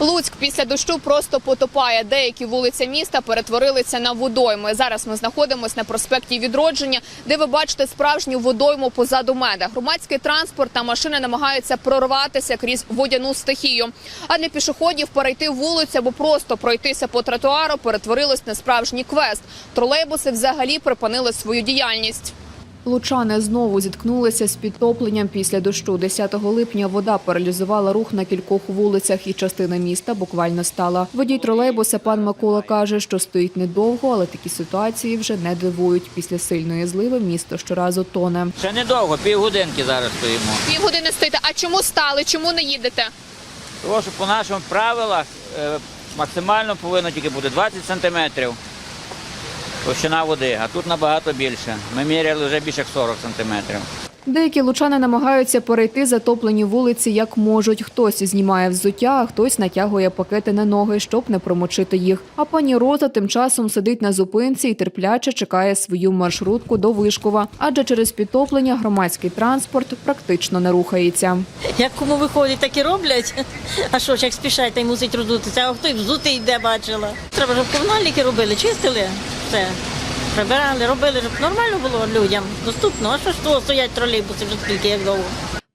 Луцьк після дощу просто потопає. Деякі вулиці міста перетворилися на водойми. Зараз ми знаходимося на проспекті Відродження, де ви бачите справжню водойму позаду мене. Громадський транспорт та машини намагаються прорватися крізь водяну стихію. А для пішоходів перейти вулицю або просто пройтися по тротуару перетворилось на справжній квест. Тролейбуси взагалі припинили свою діяльність. Лучани знову зіткнулися з підтопленням після дощу. 10 липня вода паралізувала рух на кількох вулицях, і частина міста буквально стала. Водій тролейбуса пан Микола каже, що стоїть недовго, але такі ситуації вже не дивують. Після сильної зливи місто щоразу тоне. Ще недовго, півгодинки зараз стоїмо. Півгодини стоїте. А чому стали? Чому не їдете? Тому що по наших правилах е, максимально повинно тільки бути 20 сантиметрів товщина води, а тут набагато більше. Ми міряли вже більше як 40 сантиметрів. Деякі лучани намагаються перейти затоплені вулиці як можуть. Хтось знімає взуття, а хтось натягує пакети на ноги, щоб не промочити їх. А пані Роза тим часом сидить на зупинці і терпляче чекає свою маршрутку до Вишкова, адже через підтоплення громадський транспорт практично не рухається. Як кому виходить, так і роблять. А що ж, як спішать, та й мусить роздутися, а хто й взутий йде, бачила. Треба, щоб комунальники робили, чистили все. Прибирали, робили, щоб нормально було людям. Доступно. А що ж того стоять тролейбуси вже скільки, як довго.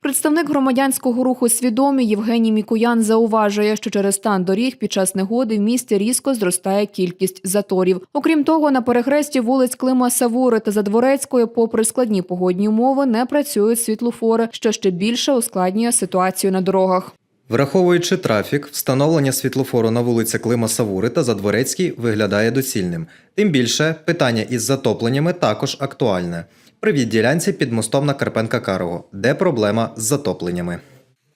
Представник громадянського руху свідомі Євгеній Мікуян зауважує, що через стан доріг під час негоди в місті різко зростає кількість заторів. Окрім того, на перехресті вулиць Клима Савури та Задворецької, попри складні погодні умови, не працюють світлофори, що ще більше ускладнює ситуацію на дорогах. Враховуючи трафік, встановлення світлофору на вулиці Клима Савури та Задворецькій виглядає доцільним. Тим більше, питання із затопленнями також актуальне. При відділянці під мостом на Карпенка Карого, де проблема з затопленнями.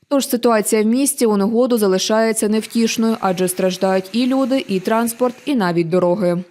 Тож ситуація в місті у негоду залишається невтішною, адже страждають і люди, і транспорт, і навіть дороги.